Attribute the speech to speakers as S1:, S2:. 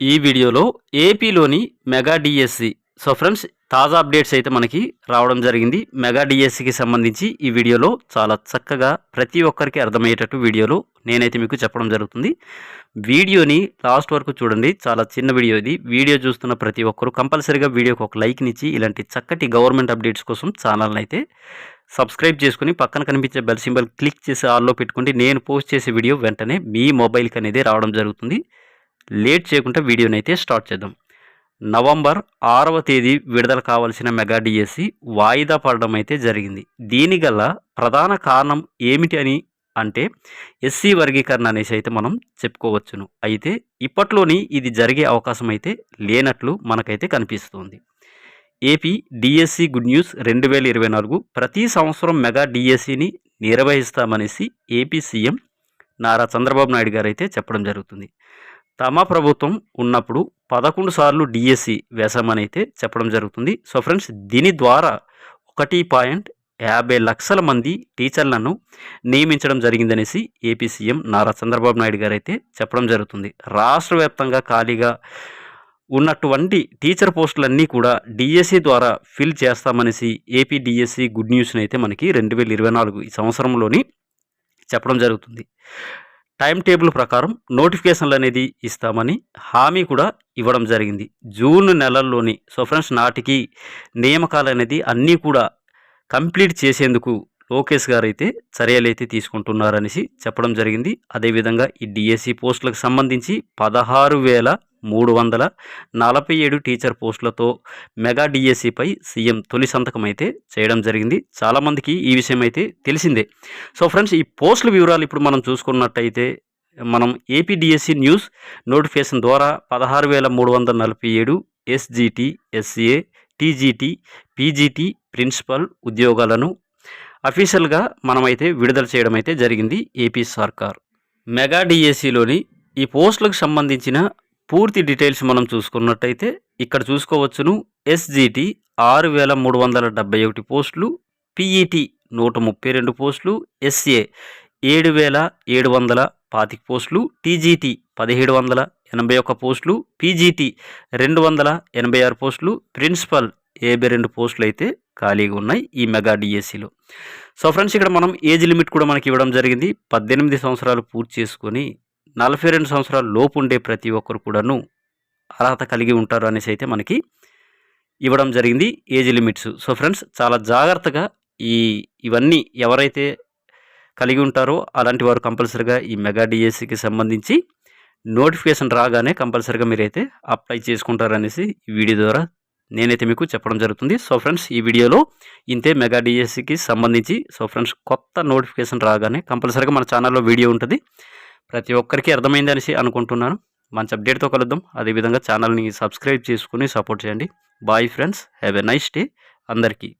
S1: ఈ వీడియోలో ఏపీలోని మెగా డిఎస్సి. సో ఫ్రెండ్స్ తాజా అప్డేట్స్ అయితే మనకి రావడం జరిగింది. మెగా డిఎస్సికి సంబంధించి ఈ వీడియోలో చాలా చక్కగా ప్రతి ఒక్కరికి అర్థమయ్యేటట్టు వీడియోలో నేనైతే మీకు చెప్పడం జరుగుతుంది. వీడియోని లాస్ట్ వరకు చూడండి. చాలా చిన్న వీడియో ఇది. వీడియో చూస్తున్న ప్రతి ఒక్కరు కంపల్సరీగా వీడియోకి ఒక లైక్నిచ్చి ఇలాంటి చక్కటి గవర్నమెంట్ అప్డేట్స్ కోసం ఛానల్ని అయితే సబ్స్క్రైబ్ చేసుకుని పక్కన కనిపించే బెల్ సింబల్ క్లిక్ చేసి ఆల్లో పెట్టుకుంటే నేను పోస్ట్ చేసే వీడియో వెంటనే మీ మొబైల్కి అనేది రావడం జరుగుతుంది. లేట్ చేయకుండా వీడియోని అయితే స్టార్ట్ చేద్దాం. నవంబర్ ఆరవ తేదీ విడుదల కావాల్సిన మెగా డిఎస్సి వాయిదా పడడం అయితే జరిగింది. దీని ప్రధాన కారణం ఏమిటి అని అంటే ఎస్సీ వర్గీకరణ అనేసి అయితే మనం చెప్పుకోవచ్చును. అయితే ఇప్పట్లోని ఇది జరిగే అవకాశం అయితే లేనట్లు మనకైతే కనిపిస్తుంది. ఏపీ డిఎస్సి గుడ్ న్యూస్ రెండు వేల ఇరవై నాలుగు ప్రతి సంవత్సరం మెగా డిఎస్సిని నిర్వహిస్తామనేసి ఏపీ సీఎం నారా చంద్రబాబు నాయుడు గారు అయితే చెప్పడం జరుగుతుంది. తమ ప్రభుత్వం ఉన్నప్పుడు పదకొండు సార్లు డిఎస్సి వేసామని అయితే చెప్పడం జరుగుతుంది. సో ఫ్రెండ్స్ దీని ద్వారా ఒకటి పాయింట్ యాభై లక్షల మంది టీచర్లను నియమించడం జరిగిందనేసి ఏపీ సీఎం నారా చంద్రబాబు నాయుడు గారు అయితే చెప్పడం జరుగుతుంది. రాష్ట్ర వ్యాప్తంగా ఖాళీగా ఉన్నటువంటి టీచర్ పోస్టులన్నీ కూడా డిఎస్సి ద్వారా ఫిల్ చేస్తామనేసి ఏపీ డిఎస్సి గుడ్ న్యూస్ని అయితే మనకి రెండు వేల ఇరవై నాలుగు ఈ సంవత్సరంలోని చెప్పడం జరుగుతుంది. టైం టేబుల్ ప్రకారం నోటిఫికేషన్లు అనేది ఇస్తామని హామీ కూడా ఇవ్వడం జరిగింది. జూన్ నెలల్లోని సో ఫ్రెండ్స్ నాటికి నియామకాలు అనేది అన్నీ కూడా కంప్లీట్ చేసేందుకు లోకేష్ గారు అయితే చర్యలైతే తీసుకుంటున్నారనేసి చెప్పడం జరిగింది. అదేవిధంగా ఈ డిఎస్సి పోస్టులకు సంబంధించి పదహారు వేల మూడు వందల నలభై ఏడు టీచర్ పోస్టులతో మెగా డిఎస్సిపై సీఎం తొలి సంతకం అయితే చేయడం జరిగింది. చాలామందికి ఈ విషయం అయితే తెలిసిందే. సో ఫ్రెండ్స్ ఈ పోస్టుల వివరాలు ఇప్పుడు మనం చూసుకున్నట్టయితే మనం ఏపీడిఎస్సి న్యూస్ నోటిఫికేషన్ ద్వారా పదహారు వేల మూడు వందల నలభై ఏడు SGT SCA TGT PGT principal ఉద్యోగాలను అఫీషియల్గా మనమైతే విడుదల చేయడం అయితే జరిగింది ఏపీ సర్కార్. మెగా డిఎస్సిలోని ఈ పోస్టులకు సంబంధించిన పూర్తి డీటెయిల్స్ మనం చూసుకున్నట్టయితే ఇక్కడ చూసుకోవచ్చును ఎస్జిటి ఆరు వేల మూడు వందల డెబ్బై ఒకటి పోస్టులు పిఈటి నూట ముప్పై రెండు పోస్టులు ఎస్ఏ ఏడు వేల ఏడు వందల పాతిక పోస్టులు టీజీటీ పదిహేడు వందల ఎనభై ఒక్క పోస్టులు పీజీటీ రెండు వందల ఎనభై ఆరు పోస్టులు ప్రిన్సిపల్ యాభై రెండు పోస్టులు అయితే ఖాళీగా ఉన్నాయి ఈ మెగా డిఎస్సిలో. సో ఫ్రెండ్స్ ఇక్కడ మనం ఏజ్ లిమిట్ కూడా మనకి ఇవ్వడం జరిగింది. పద్దెనిమిది సంవత్సరాలు పూర్తి చేసుకొని నలభై రెండు సంవత్సరాల లోపు ఉండే ప్రతి ఒక్కరు కూడాను అర్హత కలిగి ఉంటారు అనేసి అయితే మనకి ఇవ్వడం జరిగింది ఏజ్ లిమిట్స్. సో ఫ్రెండ్స్ చాలా జాగ్రత్తగా ఈ ఇవన్నీ ఎవరైతే కలిగి ఉంటారో అలాంటి వారు కంపల్సరీగా ఈ మెగా డిఎస్సికి సంబంధించి నోటిఫికేషన్ రాగానే కంపల్సరీగా మీరైతే అప్లై చేసుకుంటారనేసి ఈ వీడియో ద్వారా నేనైతే మీకు చెప్పడం జరుగుతుంది. సో ఫ్రెండ్స్ ఈ వీడియోలో ఇంతే మెగా డిఎస్సికి సంబంధించి సో ఫ్రెండ్స్ కొత్త నోటిఫికేషన్ రాగానే కంపల్సరీగా మన ఛానల్లో వీడియో ఉంటుంది. ప్రతి ఒక్కరికి అర్థమైంది అనేసి అనుకుంటున్నాను. మంచి అప్డేట్తో కలుద్దాం. అదేవిధంగా ఛానల్ని సబ్స్క్రైబ్ చేసుకుని సపోర్ట్ చేయండి. Bye friends. Have a nice day. అందరికీ.